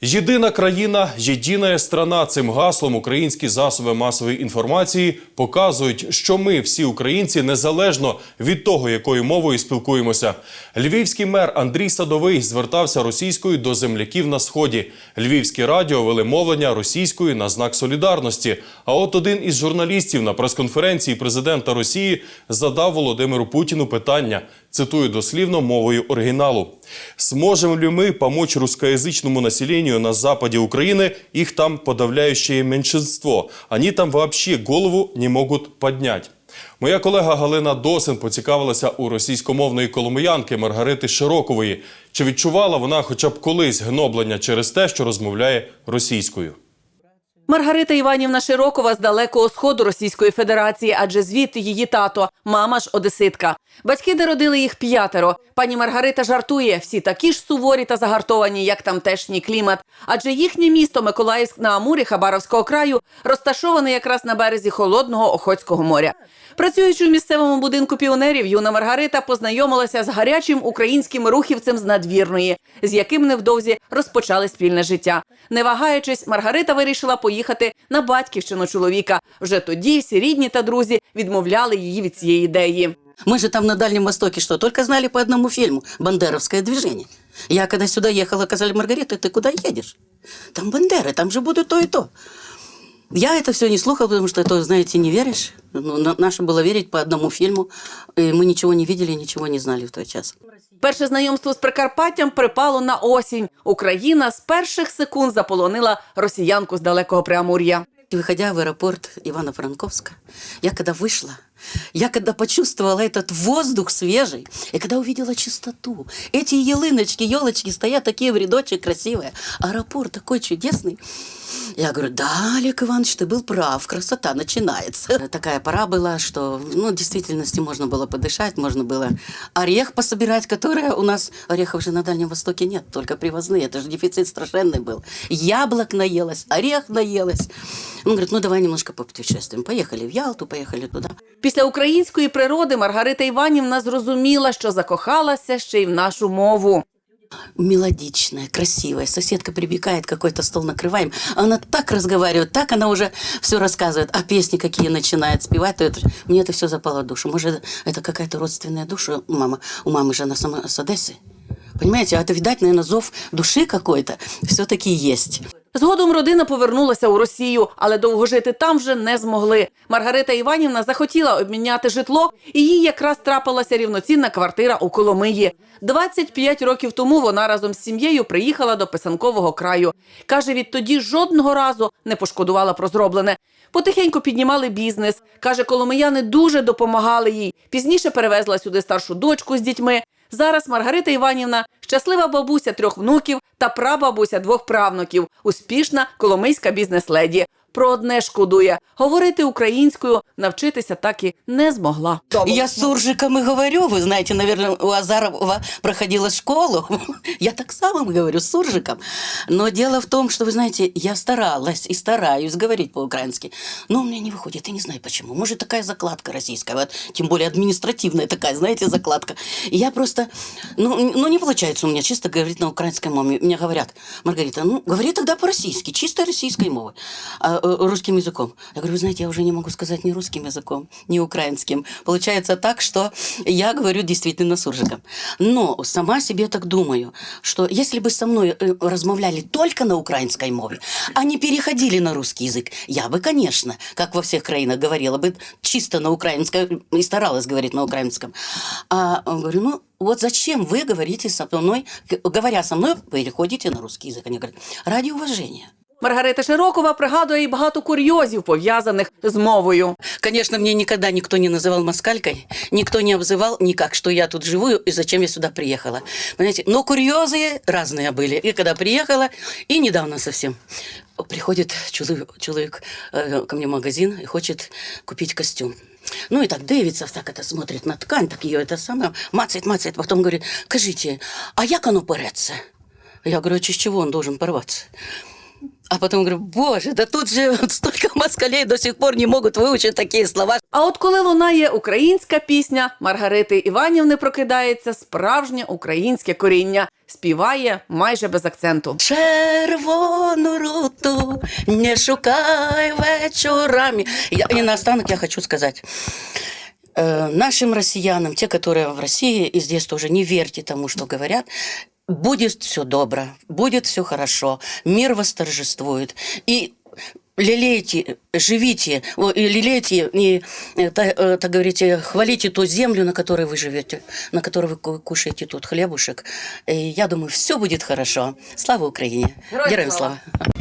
Єдина країна, єдина страна. Цим гаслом українські засоби масової інформації показують, що ми, всі українці, незалежно від того, якою мовою спілкуємося. Львівський мер Андрій Садовий звертався російською до земляків на сході. Львівське радіо вели мовлення російською на знак солідарності. А от один із журналістів на прес-конференції президента Росії задав Володимиру Путіну питання Цитую дослівно мовою оригіналу. «Сможем ли мы помочь русскоязычному населению на западе Украины? Их там подавляющее меньшинство. Они там вообще голову не могут поднять». Моя колега Галина Досин поцікавилася у російськомовної коломиянки Маргарити Широкової. Чи відчувала вона хоча б колись гноблення через те, що розмовляє російською? Маргарита Іванівна Широкова з далекого сходу Російської Федерації, адже звідти її тато, мама ж одеситка. Батьки народили їх п'ятеро. Пані Маргарита жартує, всі такі ж суворі та загартовані, як тамтешній клімат. Адже їхнє місто Миколаївськ на Амурі Хабаровського краю розташоване якраз на березі холодного Охотського моря. Працюючи в місцевому будинку піонерів, юна Маргарита познайомилася з гарячим українським рухівцем з надвірної, з яким невдовзі розпочали спільне життя. Не вагаючись, Маргарита вирішила поїхати на батьківщину чоловіка. Вже тоді всі рідні та друзі відмовляли її від цієї ідеї. Мы же там на Дальнем Востоке что, только знали по одному фильму «Бандеровское движение». Я когда сюда ехала, сказали, Маргарита, ты куда едешь? Там Бандеры, там же будут то и то. Я это все не слухала, потому что это, знаете, не веришь. Ну, на- наше было верить по одному фильму. И мы ничего не видели, ничего не знали в тот час. Перше знайомство з Прикарпаттям припало на осінь. Україна з перших секунд заполонила росіянку з далекого Преамур'я. И выходя в аэропорт Ивано-Франковска, я когда вышла, Я когда почувствовала этот воздух свежий, и когда увидела чистоту, эти елыночки, елочки стоят такие в рядочек красивые, аэропорт такой чудесный. Я говорю, да, Олег Иванович, ты был прав, красота начинается. Такая пора была, что, ну, в действительности можно было подышать, можно было орех пособирать, которые у нас, орехов же на Дальнем Востоке нет, только привозные, это же дефицит страшенный был. Яблок наелась, орех наелась. Он говорит, ну, давай немножко попутешествуем. Поехали в Ялту, поехали туда. Після української природи Маргарита Іванівна зрозуміла, що закохалася ще й в нашу мову. мелодичная, красивая. Соседка прибегает, какой-то стол накрываем. Она так разговаривает, так она уже все рассказывает. А песни какие начинает спевать, то это, мне это все запало в душу. Может, это какая-то родственная душа у мамы. У мамы же она сама с Одессы. Понимаете, а это, видать, наверное, зов души какой-то все-таки есть. Згодом родина повернулася у Росію, але довго жити там вже не змогли. Маргарита Іванівна захотіла обміняти житло, і їй якраз трапилася рівноцінна квартира у Коломиї. 25 років тому вона разом з сім'єю приїхала до Писанкового краю. Каже, відтоді жодного разу не пошкодувала про зроблене. Потихеньку піднімали бізнес. Каже, коломияни дуже допомагали їй. Пізніше перевезла сюди старшу дочку з дітьми. Зараз Маргарита Іванівна щаслива бабуся трьох внуків та прабабуся двох правнуків. Успішна коломийська бізнес-леді Про одне шкодує говорити українською, навчитися так і не змогла. Я с суржиком и говорю, вы знаете, наверное, у Азарова проходила школу. Я так само говорю, с суржиком. Но дело в том, что, вы знаете, я старалась и стараюсь говорить по-украински. Но у меня не выходит, я не знаю почему. Может, такая закладка российская, вот, тем более административная такая, знаете, закладка. И я просто, ну, н- ну, не получается у меня чисто говорить на украинской мове. Мне говорят, Маргарита, ну, говори тогда по-российски, чисто российской мовой, а, э, Русским языком. Я говорю, вы знаете, я уже не могу сказать ни русским языком, ни украинским. Получается так, что я говорю действительно суржиком. Но сама себе так думаю, что если бы со мной э, размовляли только на украинской мове, а не переходили на русский язык, я бы, конечно, как во всех краинах говорила бы чисто на украинском и старалась говорить на украинском. А э, говорю, ну, вот зачем вы говорите со мной, говоря со мной, переходите на русский язык? Они говорят, ради уважения. Маргарита Широкова пригадує і багато курйозів, пов'язаних з мовою. Конечно, мне никогда никто не называл москалькой, никто не обзывал никак, что я тут живу и зачем я сюда приехала. Понимаете, но курьезы разные были. И когда приехала, и недавно совсем. Приходит человек, человек э, ко мне в магазин и хочет купить костюм. Ну и так дивится, так это смотрит на ткань, так ее это самое, мацает, мацает, потом говорит, скажите, а як оно переться? Я говорю, а чи з чего он должен порваться? А потом говорю, боже, да тут же вот столько москалей до сих пор не могут выучить такие слова. А от коли лунає українська пісня, Маргарити Іванівни прокидається справжнє українське коріння. Співає майже без акценту. Червону руту не шукай вечорами. Я, и наостанок я хочу сказать. э, нашим россиянам, те, которые в России и здесь тоже, не верьте тому, что говорят. Будет все добро, будет все хорошо, мир восторжествует. И лелейте, живите, о, и лелейте, и, э, та- э, так говорите, хвалите ту землю, на которой вы живете, на которой вы ку- кушаете тут хлебушек. И я думаю, все будет хорошо. Слава Украине! Героям Героям слава! слава!